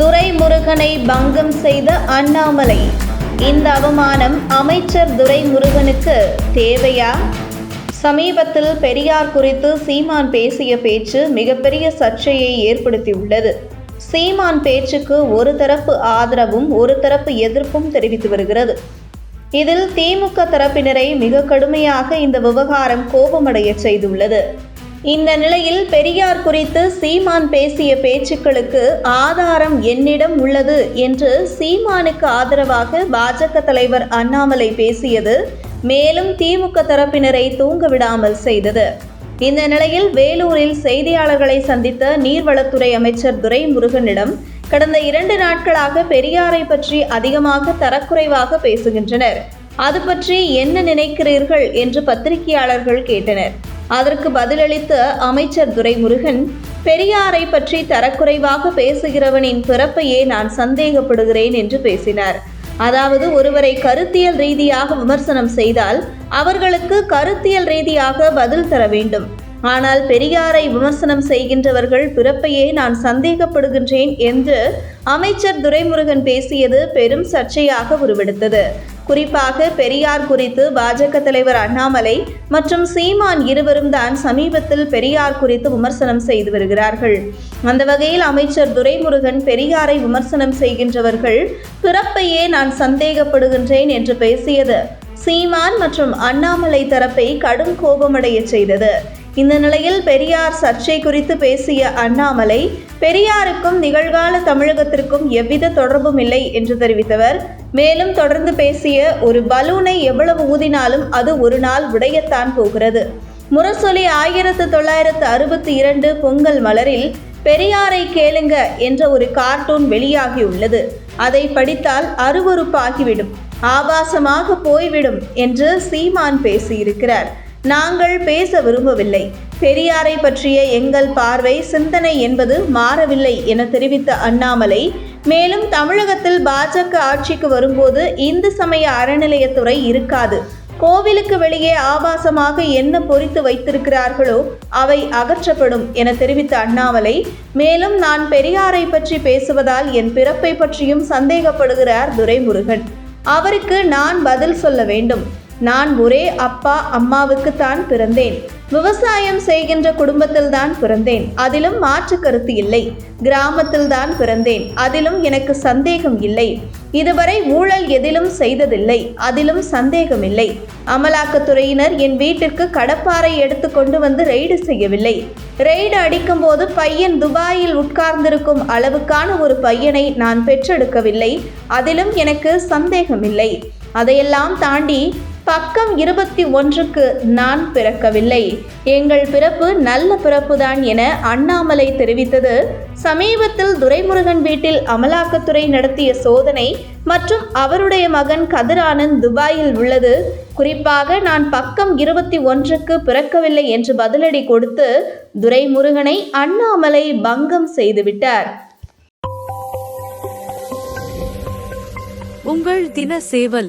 துரைமுருகனை பங்கம் செய்த அண்ணாமலை. இந்த அவமானம் அமைச்சர் துரைமுருகனுக்கு தேவையா? சமீபத்தில் பெரியார் குறித்து சீமான் பேசிய பேச்சு மிகப்பெரிய சர்ச்சையை ஏற்படுத்தியுள்ளது. சீமான் பேச்சுக்கு ஒரு தரப்பு ஆதரவும் ஒரு தரப்பு எதிர்ப்பும் தெரிவித்து வருகிறது. இதில் திமுக தரப்பினரை மிக கடுமையாக இந்த விவகாரம் கோபமடைய செய்துள்ளது. இந்த நிலையில் பெரியார் குறித்து சீமான் பேசிய பேச்சுக்களுக்கு ஆதாரம் என்னிடம் உள்ளது என்று சீமானுக்கு ஆதரவாக பாஜக தலைவர் அண்ணாமலை பேசியது மேலும் திமுக தரப்பினரை தூங்கவிடாமல் செய்தது. இந்த நிலையில் வேலூரில் செய்தியாளர்களை சந்தித்த நீர்வளத்துறை அமைச்சர் துரைமுருகனிடம் கடந்த இரண்டு நாட்களாக பெரியாரை பற்றி அதிகமாக தரக்குறைவாக பேசுகின்றனர். அது பற்றி என்ன நினைக்கிறீர்கள் என்று பத்திரிகையாளர்கள் கேட்டனர். அதற்கு பதிலளித்த அமைச்சர் துரைமுருகன் பெரியாரை பற்றி தரக்குறைவாக பேசுகிறவனின் பிறப்பையே நான் சந்தேகப்படுகிறேன் என்று பேசினார். அதாவது ஒருவரை கருத்தியல் ரீதியாக விமர்சனம் செய்தால் அவர்களுக்கு கருத்தியல் ரீதியாக பதில் தர வேண்டும். ஆனால் பெரியாரை விமர்சனம் செய்கின்றவர்கள் பிறப்பையே நான் சந்தேகப்படுகின்றேன் என்று அமைச்சர் துரைமுருகன் பேசியது பெரும் சர்ச்சையாக உருவெடுத்தது. குறிப்பாக பெரியார் குறித்து பாஜக தலைவர் அண்ணாமலை மற்றும் சீமான் இருவரும் தான் சமீபத்தில் பெரியார் குறித்து விமர்சனம் செய்து வருகிறார்கள். அந்த வகையில் அமைச்சர் துரைமுருகன் பெரியாரை விமர்சனம் செய்கின்றவர்கள் பிறப்பையே நான் சந்தேகப்படுகின்றேன் என்று பேசியது சீமான் மற்றும் அண்ணாமலை தரப்பை கடும் கோபமடைய செய்தது. இந்த நிலையில் பெரியார் சர்ச்சை குறித்து பேசிய அண்ணாமலை பெரியாருக்கும் நிகழ்கால தமிழகத்திற்கும் எவ்வித தொடர்பும் இல்லை என்று தெரிவித்தவர். மேலும் தொடர்ந்து பேசிய ஒரு பலூனை எவ்வளவு ஊதினாலும் அது ஒரு நாள் உடையத்தான் போகிறது. முரசொலி ஆயிரத்து தொள்ளாயிரத்து அறுபத்தி இரண்டு பொங்கல் மலரில் பெரியாரை கேளுங்க என்ற ஒரு கார்ட்டூன் வெளியாகியுள்ளது அதை படித்தால் அருவருப்பாகிவிடும். ஆபாசமாக போய்விடும் என்று சீமான் பேசியிருக்கிறார். நாங்கள் பேச விரும்பவில்லை. பெரியாரை பற்றிய எங்கள் பார்வை சிந்தனை என்பது மாறவில்லை என தெரிவித்த அண்ணாமலை மேலும் தமிழகத்தில் பாஜக ஆட்சிக்கு வரும்போது இந்து சமய அறநிலையத்துறை இருக்காது. கோவிலுக்கு வெளியே ஆபாசமாக என்ன பொறித்து வைத்திருக்கிறார்களோ அவை அகற்றப்படும் என தெரிவித்த அண்ணாமலை மேலும் நான் பெரியாரை பற்றி பேசுவதால் என் பிறப்பை பற்றியும் சந்தேகப்படுகிறார் துரைமுருகன். அவருக்கு நான் பதில் சொல்ல வேண்டும். நான் ஒரே அப்பா அம்மாவுக்கு தான் பிறந்தேன். விவசாயம் செய்கின்ற குடும்பத்தில் தான் பிறந்தேன். அதிலும் மாற்று கருத்து இல்லை. கிராமத்தில் தான் பிறந்தேன். அதிலும் எனக்கு சந்தேகம் இல்லை. இதுவரை ஊழல் எதிலும் செய்ததில்லை. அதிலும் சந்தேகம் இல்லை. அமலாக்கத்துறையினர் என் வீட்டிற்கு கடப்பாறை எடுத்து கொண்டு வந்து ரெய்டு செய்யவில்லை. ரெய்டு அடிக்கும்போது பையன் துபாயில் உட்கார்ந்திருக்கும் அளவுக்கான ஒரு பையனை நான் பெற்றெடுக்கவில்லை. அதிலும் எனக்கு சந்தேகமில்லை அதையெல்லாம் தாண்டி பக்கம் இருபத்தி ஒன்றுக்கு நான் பிறக்கவில்லை. எங்கள் பிறப்பு நல்ல பிறப்புதான் என அண்ணாமலை தெரிவித்தது. சமீபத்தில் துரைமுருகன் வீட்டில் அமலாக்கத்துறை நடத்திய சோதனை மற்றும் அவருடைய மகன் கதிரானந்த் துபாயில் உள்ளது. குறிப்பாக நான் பக்கம் இருபத்தி ஒன்றுக்கு பிறக்கவில்லை என்று பதிலடி கொடுத்து துரைமுருகனை அண்ணாமலை பங்கம் செய்துவிட்டார் உங்கள் தின சேவல்